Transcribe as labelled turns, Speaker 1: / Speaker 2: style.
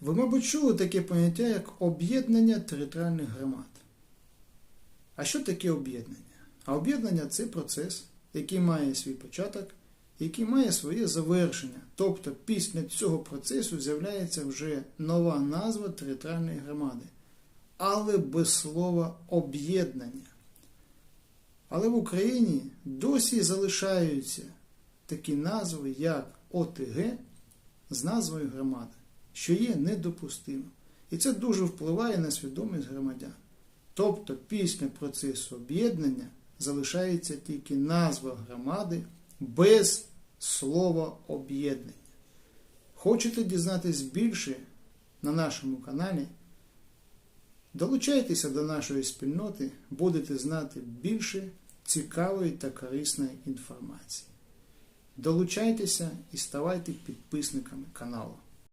Speaker 1: Ви, мабуть, чули таке поняття, як об'єднання територіальних громад. А що таке об'єднання? А об'єднання це процес, який має свій початок, який має своє завершення. Тобто після цього процесу з'являється вже нова назва територіальної громади, але без слова об'єднання. Але в Україні досі залишаються такі назви, як ОТГ з назвою громади, що є недопустимим. І це дуже впливає на свідомість громадян. Тобто після процесу об'єднання залишається тільки назва громади без слова об'єднання. Хочете дізнатись більше на нашому каналі? Долучайтеся до нашої спільноти, будете знати більше цікавої та корисної інформації. Долучайтеся і ставайте підписниками каналу.